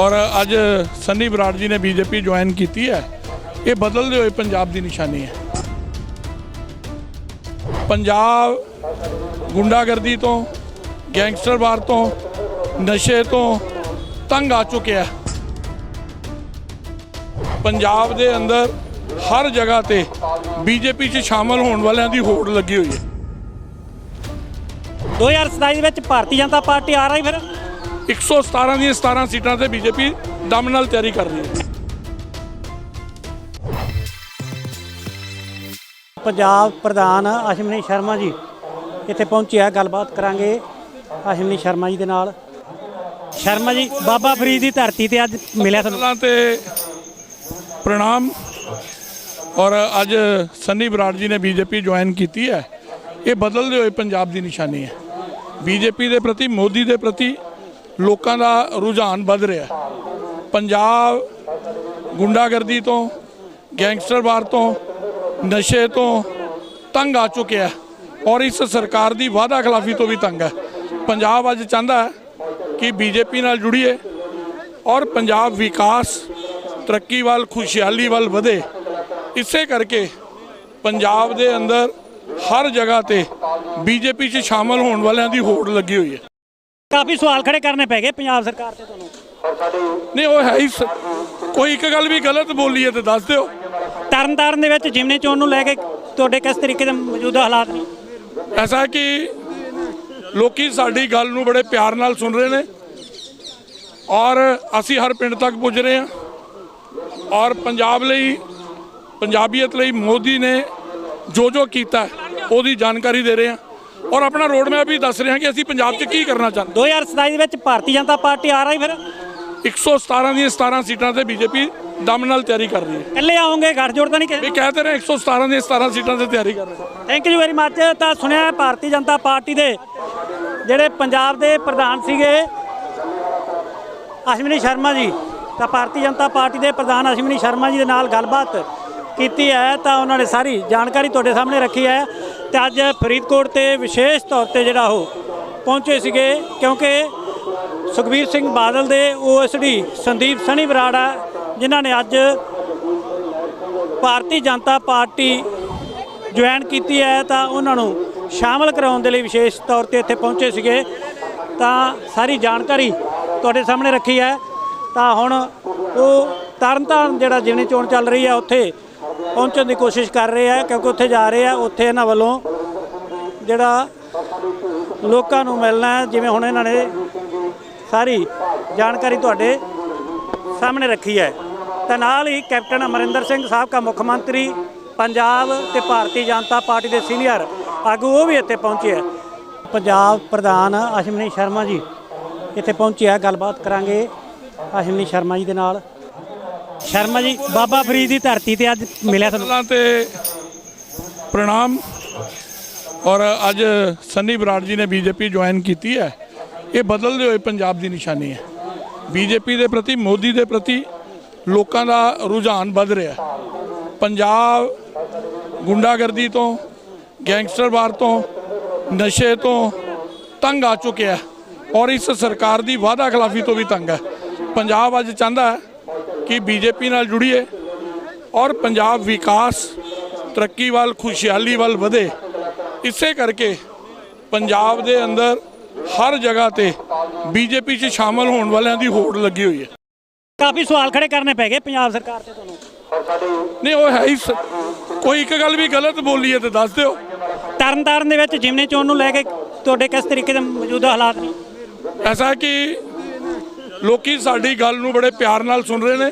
ਔਰ ਅੱਜ ਸੰਨੀ ਬਰਾੜ ਜੀ ਨੇ ਬੀਜੇਪੀ ਜੁਆਇਨ ਕੀਤੀ ਹੈ। ਇਹ ਬਦਲਦੇ ਹੋਏ ਪੰਜਾਬ ਦੀ ਨਿਸ਼ਾਨੀ ਹੈ। ਪੰਜਾਬ ਗੁੰਡਾਗਰਦੀ ਤੋਂ ਗੈਂਗਸਟਰਵਾਰ ਤੋਂ, ਨਸ਼ੇ ਤੋਂ ਤੰਗ ਆ ਚੁੱਕਿਆ ਪੰਜਾਬ ਦੇ ਅੰਦਰ ਹਰ ਜਗ੍ਹਾ ਤੇ ਬੀਜੇਪੀ 'ਚ ਸ਼ਾਮਲ ਹੋਣ ਵਾਲਿਆਂ ਦੀ ਹੋੜ ਲੱਗੀ ਹੋਈ ਹੈ। 2027 ਦੇ ਵਿੱਚ ਭਾਰਤੀ ਜਨਤਾ ਪਾਰਟੀ ਆ ਰਹੀ ਫਿਰ। 117 ਦੀਆਂ 17 ਸੀਟਾਂ ਤੇ ਬੀਜੇਪੀ ਦਮ ਨਾਲ ਤਿਆਰੀ ਕਰ ਰਹੀ ਹੈ। ਪੰਜਾਬ ਪ੍ਰਧਾਨ ਅਸ਼ਮਨੀ ਸ਼ਰਮਾ ਜੀ ਇੱਥੇ ਪਹੁੰਚੇ ਆ ਗੱਲਬਾਤ ਕਰਾਂਗੇ ਅਸ਼ਮਨੀ ਸ਼ਰਮਾ ਜੀ ਦੇ ਨਾਲ। ਸ਼ਰਮਾ ਜੀ ਬਾਬਾ ਫਰੀਦ ਦੀ ਧਰਤੀ ਤੇ ਅੱਜ ਮਿਲਿਆ ਤੁਹਾਨੂੰ। ਤੇ ਪ੍ਰਣਾਮ। ਔਰ ਅੱਜ ਸੰਨੀ ਬਰਾੜ ਜੀ ਨੇ ਬੀਜੇਪੀ ਜੁਆਇਨ ਕੀਤੀ ਹੈ। ਇਹ ਬਦਲਦੇ ਹੋਏ ਪੰਜਾਬ ਦੀ ਨਿਸ਼ਾਨੀ ਹੈ। ਬੀਜੇਪੀ ਦੇ ਪ੍ਰਤੀ ਮੋਦੀ ਦੇ ਪ੍ਰਤੀ ਲੋਕਾਂ ਦਾ ਰੁਝਾਨ ਵੱਧ ਰਿਹਾ ਪੰਜਾਬ ਗੁੰਡਾਗਰਦੀ ਤੋਂ ਗੈਂਗਸਟਰਵਾਰ ਤੋਂ, ਨਸ਼ੇ ਤੋਂ ਤੰਗ ਆ ਚੁੱਕਿਆ ਔਰ ਇਸ ਸਰਕਾਰ ਦੀ ਵਾਅਦਾ ਖਿਲਾਫੀ ਤੋਂ ਵੀ ਤੰਗ ਹੈ। ਪੰਜਾਬ ਅੱਜ ਚਾਹੁੰਦਾ ਹੈ ਕਿ ਬੀਜੇਪੀ ਨਾਲ ਜੁੜੀਏ ਔਰ ਪੰਜਾਬ ਵਿਕਾਸ, ਤਰੱਕੀ ਵੱਲ, ਖੁਸ਼ਹਾਲੀ ਵੱਲ ਵਧੇ। ਇਸੇ ਕਰਕੇ ਪੰਜਾਬ ਦੇ ਅੰਦਰ ਹਰ ਜਗ੍ਹਾ ਤੇ ਬੀਜੇਪੀ 'ਚ ਸ਼ਾਮਲ ਹੋਣ ਵਾਲਿਆਂ ਦੀ ਹੋੜ ਲੱਗੀ ਹੋਈ ਹੈ। ਕਾਫੀ ਸਵਾਲ ਖੜੇ ਕਰਨੇ ਪੈ ਗਏ ਪੰਜਾਬ ਸਰਕਾਰ ਤੇ ਤੁਹਾਨੂੰ। ਨਹੀਂ ਉਹ ਹੈ ਹੀ ਸ- ਕੋਈ ਇੱਕ ਗੱਲ ਵੀ ਗਲਤ ਬੋਲੀ ਹੈ ਤੇ ਦੱਸ ਦਿਓ। ਤਰਨਤਾਰਨ ਦੇ ਵਿੱਚ ਜਿਮਨੀ ਚੋਣ ਨੂੰ ਲੈ ਕੇ ਤੁਹਾਡੇ ਕਿਸ ਤਰੀਕੇ ਦੇ ਮੌਜੂਦਾ ਹਾਲਾਤ ਨੇ? ਐਸਾ ਕਿ ਲੋਕੀ ਸਾਡੀ ਗੱਲ ਨੂੰ ਬੜੇ ਪਿਆਰ ਨਾਲ ਸੁਣ ਰਹੇ ਨੇ ਔਰ ਅਸੀਂ ਹਰ ਪਿੰਡ ਤੱਕ ਪੁੱਜ ਰਹੇ ਹਾਂ ਔਰ ਪੰਜਾਬ ਲਈ ਪੰਜਾਬੀਅਤ ਲਈ ਮੋਦੀ ਨੇ ਜੋ ਜੋ ਕੀਤਾ ਹੈ, ਉਹਦੀ ਜਾਣਕਾਰੀ ਦੇ ਰਹੇ ਹਾਂ। ਔਰ ਆਪਣਾ ਰੋਡ ਮੈਪ ਵੀ ਦੱਸ ਰਹੇ ਹਾਂ ਕਿ ਅਸੀਂ ਪੰਜਾਬ 'ਚ ਕੀ ਕਰਨਾ ਚਾਹੁੰਦੇ 2027 ਦੇ ਵਿੱਚ ਭਾਰਤੀ ਜਨਤਾ ਪਾਰਟੀ ਆ ਰਹੀ ਫਿਰ? 117 ਦੀਆਂ 17 ਸੀਟਾਂ ਤੇ ਬੀਜੇਪੀ ਦਮ ਨਾਲ ਤਿਆਰੀ ਕਰ ਰਹੀ ਹੈ। ਇਕੱਲੇ ਆਉਂਗੇ ਗੱਠਜੋੜ ਤਾਂ ਨਹੀਂ ਵੀ ਕਿਸੇ ਕਹਿ ਤੇ ਰਹੇ 117 ਦੀਆਂ 17 ਸੀਟਾਂ ਤੇ ਤਿਆਰੀ ਕਰ ਰਹੇ ਥੈਂਕ ਯੂ ਵੈਰੀ ਮੱਚ ਤਾਂ ਸੁਣਿਆ ਹੈ ਭਾਰਤੀ ਜਨਤਾ ਪਾਰਟੀ ਦੇ ਜਿਹੜੇ ਪੰਜਾਬ ਦੇ ਪ੍ਰਧਾਨ ਸੀਗੇ ਅਸ਼ਵਨੀ ਸ਼ਰਮਾ ਜੀ। ਤਾਂ ਭਾਰਤੀ ਜਨਤਾ ਪਾਰਟੀ ਦੇ ਪ੍ਰਧਾਨ ਅਸ਼ਵਨੀ ਸ਼ਰਮਾ ਜੀ ਦੇ ਨਾਲ ਗੱਲਬਾਤ ਕੀਤੀ ਹੈ ਤਾਂ ਉਹਨਾਂ ਨੇ ਸਾਰੀ ਜਾਣਕਾਰੀ ਤੁਹਾਡੇ ਸਾਹਮਣੇ ਰੱਖੀ ਹੈ। ਤੇ ਅੱਜ ਫਰੀਦਕੋਟ ਤੇ ਵਿਸ਼ੇਸ਼ ਤੌਰ ਤੇ ਜਿਹੜਾ ਉਹ ਪਹੁੰਚੇ ਸੀਗੇ, ਕਿਉਂਕਿ ਸੁਖਬੀਰ ਸਿੰਘ ਬਾਦਲ ਦੇ ਓਐਸਡੀ ਸੰਦੀਪ ਸਣੀ ਬਰਾੜਾ, ਜਿਨ੍ਹਾਂ ਨੇ ਅੱਜ ਭਾਰਤੀ ਜਨਤਾ ਪਾਰਟੀ ਜੁਆਇਨ ਕੀਤੀ ਹੈ, ਤਾਂ ਉਹਨਾਂ ਨੂੰ ਸ਼ਾਮਲ ਕਰਾਉਣ ਦੇ ਲਈ ਵਿਸ਼ੇਸ਼ ਤੌਰ ਤੇ ਇੱਥੇ ਪਹੁੰਚੇ ਸੀਗੇ। ਤਾਂ ਸਾਰੀ ਜਾਣਕਾਰੀ ਤੁਹਾਡੇ ਸਾਹਮਣੇ ਰੱਖੀ ਹੈ। ਤਾਂ ਹੁਣ ਉਹ ਤਰਨਤਾਰਨ ਜਿਹੜਾ ਜਿਵੇਂ ਚੋਣ ਚੱਲ ਰਹੀ ਹੈ, ਉੱਥੇ ਪਹੁੰਚਣ ਦੀ ਕੋਸ਼ਿਸ਼ ਕਰ ਰਹੇ ਆ, ਕਿਉਂਕਿ ਉੱਥੇ ਜਾ ਰਹੇ ਆ, ਉੱਥੇ ਇਹਨਾਂ ਵੱਲੋਂ ਜਿਹੜਾ ਲੋਕਾਂ ਨੂੰ ਮਿਲਣਾ ਜਿਵੇਂ ਹੁਣ ਇਹਨਾਂ ਨੇ ਸਾਰੀ ਜਾਣਕਾਰੀ ਤੁਹਾਡੇ ਸਾਹਮਣੇ ਰੱਖੀ ਹੈ। ਤਾਂ ਨਾਲ ਹੀ ਕੈਪਟਨ ਅਮਰਿੰਦਰ ਸਿੰਘ ਸਾਬਕਾ ਮੁੱਖ ਮੰਤਰੀ, ਪੰਜਾਬ ਤੇ ਭਾਰਤੀ ਜਨਤਾ ਪਾਰਟੀ ਦੇ ਸੀਨੀਅਰ ਆਗੂ, ਉਹ ਵੀ ਇੱਥੇ ਪਹੁੰਚੇ ਆ। ਪੰਜਾਬ ਪ੍ਰਧਾਨ ਅਸ਼ਮਨੀ ਸ਼ਰਮਾ ਜੀ ਇੱਥੇ ਪਹੁੰਚੇ ਆ, ਗੱਲਬਾਤ ਕਰਾਂਗੇ ਅਸ਼ਮਨੀ ਸ਼ਰਮਾ ਜੀ ਦੇ ਨਾਲ। ਸ਼ਰਮਾ ਜੀ, ਬਾਬਾ ਫਰੀਦ ਦੀ ਧਰਤੀ ਤੇ ਅੱਜ ਮਿਲਿਆ ਤੁਹਾਨੂੰ? ਪਹਿਲਾਂ ਤੇ ਪ੍ਰਣਾਮ। ਔਰ ਅੱਜ ਸੰਨੀ ਬਰਾੜ ਜੀ ਨੇ ਬੀਜੇਪੀ ਜੁਆਇਨ ਕੀਤੀ ਹੈ। ਇਹ ਬਦਲਦੇ ਹੋਏ ਪੰਜਾਬ ਦੀ ਨਿਸ਼ਾਨੀ ਹੈ। ਬੀਜੇਪੀ ਦੇ ਪ੍ਰਤੀ, ਮੋਦੀ ਦੇ ਪ੍ਰਤੀ ਲੋਕਾਂ ਦਾ ਰੁਝਾਨ ਵੱਧ ਰਿਹਾ ਪੰਜਾਬ ਗੁੰਡਾਗਰਦੀ ਤੋਂ, ਗੈਂਗਸਟਰਵਾਰ ਤੋਂ, ਨਸ਼ੇ ਤੋਂ ਤੰਗ ਆ ਚੁੱਕਿਆ ਔਰ ਇਸ ਸਰਕਾਰ ਦੀ ਵਾਅਦਾ ਖਿਲਾਫੀ ਤੋਂ ਵੀ ਤੰਗ ਹੈ। ਪੰਜਾਬ ਅੱਜ ਚਾਹੁੰਦਾ ਹੈ ਕਿ ਬੀਜੇਪੀ ਨਾਲ ਜੁੜੀਏ ਔਰ ਪੰਜਾਬ ਵਿਕਾਸ ਤਰੱਕੀ ਵੱਲ ਖੁਸ਼ਹਾਲੀ ਵੱਲ ਵਧੇ ਇਸੇ ਕਰਕੇ ਪੰਜਾਬ ਦੇ ਅੰਦਰ ਹਰ ਜਗ੍ਹਾ ਤੇ ਬੀਜੇਪੀ 'ਚ ਸ਼ਾਮਲ ਹੋਣ ਵਾਲਿਆਂ ਦੀ ਹੋੜ ਲੱਗੀ ਹੋਈ ਹੈ। ਕਾਫੀ ਸਵਾਲ ਖੜੇ ਕਰਨੇ ਪੈ ਗਏ ਪੰਜਾਬ ਸਰਕਾਰ ਤੇ ਤੁਹਾਨੂੰ। ਨਹੀਂ ਉਹ ਹੈ ਹੀ ਸ- ਕੋਈ ਇੱਕ ਗੱਲ ਵੀ ਗਲਤ ਬੋਲੀ ਹੈ ਤੇ ਦੱਸ ਦਿਓ। ਤਰਨਤਾਰਨ ਦੇ ਵਿੱਚ ਜਿਮਨੀ ਚੋਣ ਨੂੰ ਲੈ ਕੇ ਤੁਹਾਡੇ ਕਿਸ ਤਰੀਕੇ ਦੇ ਮੌਜੂਦਾ ਹਾਲਾਤ ਨੇ? ਐਸਾ ਕਿ ਲੋਕੀ ਸਾਡੀ ਗੱਲ ਨੂੰ ਬੜੇ ਪਿਆਰ ਨਾਲ ਸੁਣ ਰਹੇ ਨੇ।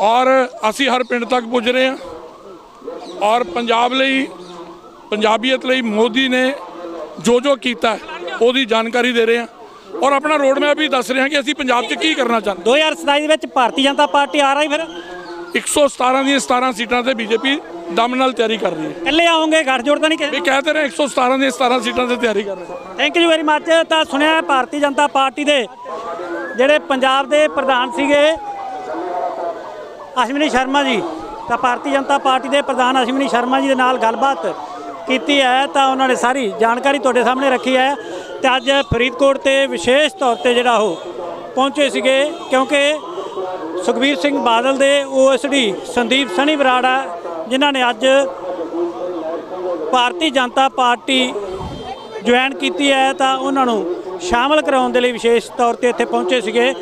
ਔਰ ਅਸੀਂ ਹਰ ਪਿੰਡ ਤੱਕ ਪੁੱਜ ਰਹੇ ਹਾਂ। ਔਰ ਪੰਜਾਬ ਲਈ ਪੰਜਾਬੀਅਤ ਲਈ ਮੋਦੀ ਨੇ ਜੋ ਜੋ ਕੀਤਾ ਉਹਦੀ ਜਾਣਕਾਰੀ ਦੇ ਰਹੇ ਹਾਂ। ਔਰ ਆਪਣਾ ਰੋਡ ਮੈਪ ਵੀ ਦੱਸ ਰਹੇ ਹਾਂ ਕਿ ਅਸੀਂ ਪੰਜਾਬ 'ਚ ਕੀ ਕਰਨਾ ਚਾਹੁੰਦੇ 2027 ਦੇ ਵਿੱਚ ਭਾਰਤੀ ਜਨਤਾ ਪਾਰਟੀ ਆ ਰਹੀ ਫਿਰ? 117 ਦੀਆਂ 17 ਸੀਟਾਂ ਤੇ ਬੀਜੇਪੀ ਦਮ ਨਾਲ ਤਿਆਰੀ ਕਰ ਰਹੀ ਹੈ। ਇਕੱਲੇ ਆਉਂਗੇ ਗੱਠਜੋੜ ਤਾਂ ਨਹੀਂ ਵੀ ਕਹਿ ਤੇ ਰਹੇ 117 ਦੀਆਂ 17 ਸੀਟਾਂ ਤੇ ਤਿਆਰੀ ਕਰ ਰਹੇ ਥੈਂਕ ਯੂ ਵੈਰੀ ਮੱਚ। ਤਾਂ ਸੁਣਿਆ ਭਾਰਤੀ ਜਨਤਾ ਪਾਰਟੀ ਦੇ ਜਿਹੜੇ ਪੰਜਾਬ ਦੇ ਪ੍ਰਧਾਨ ਸੀਗੇ, ਅਸ਼ਵਨੀ ਸ਼ਰਮਾ ਜੀ, ਤਾਂ ਭਾਰਤੀ ਜਨਤਾ ਪਾਰਟੀ ਦੇ ਪ੍ਰਧਾਨ ਅਸ਼ਵਨੀ ਸ਼ਰਮਾ ਜੀ ਦੇ ਨਾਲ ਗੱਲਬਾਤ ਕੀਤੀ ਹੈ, ਤਾਂ ਉਹਨਾਂ ਨੇ ਸਾਰੀ ਜਾਣਕਾਰੀ ਤੁਹਾਡੇ ਸਾਹਮਣੇ ਰੱਖੀ ਹੈ। ਤੇ ਅੱਜ ਫਰੀਦਕੋਟ ਤੇ ਵਿਸ਼ੇਸ਼ ਤੌਰ ਤੇ ਜਿਹੜਾ ਉਹ ਪਹੁੰਚੇ ਸੀਗੇ, ਕਿਉਂਕਿ ਸੁਖਬੀਰ ਸਿੰਘ ਬਾਦਲ ਦੇ ਓਐਸਡੀ ਸੰਦੀਪ ਸਣੀ ਬਰਾੜ ਆ ਜਿਨ੍ਹਾਂ ਨੇ ਅੱਜ ਭਾਰਤੀ ਜਨਤਾ ਪਾਰਟੀ ਜੁਆਇਨ ਕੀਤੀ ਹੈ, ਤਾਂ ਉਹਨਾਂ ਨੂੰ ਸ਼ਾਮਲ ਕਰਾਉਣ ਦੇ ਲਈ ਵਿਸ਼ੇਸ਼ ਤੌਰ ਤੇ ਇੱਥੇ ਪਹੁੰਚੇ ਸੀਗੇ।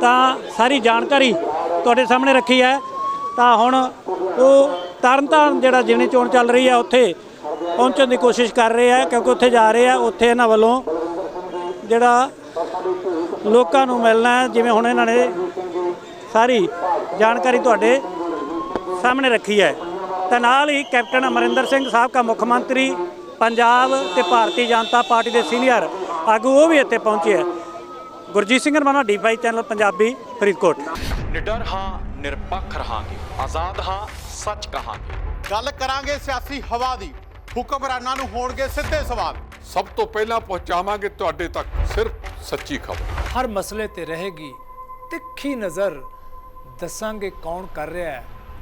ਤਾਂ ਸਾਰੀ ਜਾਣਕਾਰੀ ਤੁਹਾਡੇ ਸਾਹਮਣੇ ਰੱਖੀ ਹੈ। ਤਾਂ ਹੁਣ ਉਹ ਤਰਨਤਾਰਨ ਜਿਹੜਾ ਜਿਮਨੀ ਚੋਣ ਚੱਲ ਰਹੀ ਹੈ, ਉੱਥੇ ਪਹੁੰਚਣ ਦੀ ਕੋਸ਼ਿਸ਼ ਕਰ ਰਹੇ ਆ ਕਿਉਂਕਿ ਉੱਥੇ ਜਾ ਰਹੇ ਆ ਉੱਥੇ ਇਹਨਾਂ ਵੱਲੋਂ ਜਿਹੜਾ ਲੋਕਾਂ ਨੂੰ ਮਿਲਣਾ ਜਿਵੇਂ ਹੁਣ ਇਹਨਾਂ ਨੇ ਸਾਰੀ ਜਾਣਕਾਰੀ ਤੁਹਾਡੇ ਸਾਹਮਣੇ ਰੱਖੀ ਹੈ। ਤਾਂ ਨਾਲ ਹੀ ਕੈਪਟਨ ਅਮਰਿੰਦਰ ਸਿੰਘ ਸਾਬਕਾ ਮੁੱਖ ਮੰਤਰੀ, ਪੰਜਾਬ ਤੇ ਭਾਰਤੀ ਜਨਤਾ ਪਾਰਟੀ ਦੇ ਸੀਨੀਅਰ ਆਗੂ ਉਹ ਵੀ ਇੱਥੇ ਪਹੁੰਚੇ ਹੈ Gurjeet Singh Ramana D five channel Punjabi Faridkot. ਨਿਡਰ ਹਾਂ ਨਿਰਪੱਖ ਰਹਾਂਗੇ। ਆਜ਼ਾਦ ਹਾਂ ਸੱਚ ਕਹਾਂਗੇ। ਗੱਲ ਕਰਾਂਗੇ ਸਿਆਸੀ ਹਵਾ ਦੀ। ਹੁਕਮਰਾਨਾਂ ਨੂੰ ਹੋਣਗੇ ਸਿੱਧੇ ਸਵਾਲ। ਸਭ ਤੋਂ ਪਹਿਲਾਂ ਪਹੁੰਚਾਵਾਂਗੇ ਤੁਹਾਡੇ ਤੱਕ ਸਿਰਫ ਸੱਚੀ ਖਬਰ। ਹਰ ਮਸਲੇ ਤੇ ਰਹੇਗੀ ਤਿੱਖੀ ਨਜ਼ਰ। ਦੱਸਾਂਗੇ ਕੌਣ ਕਰ ਰਿਹਾ ਹੈ।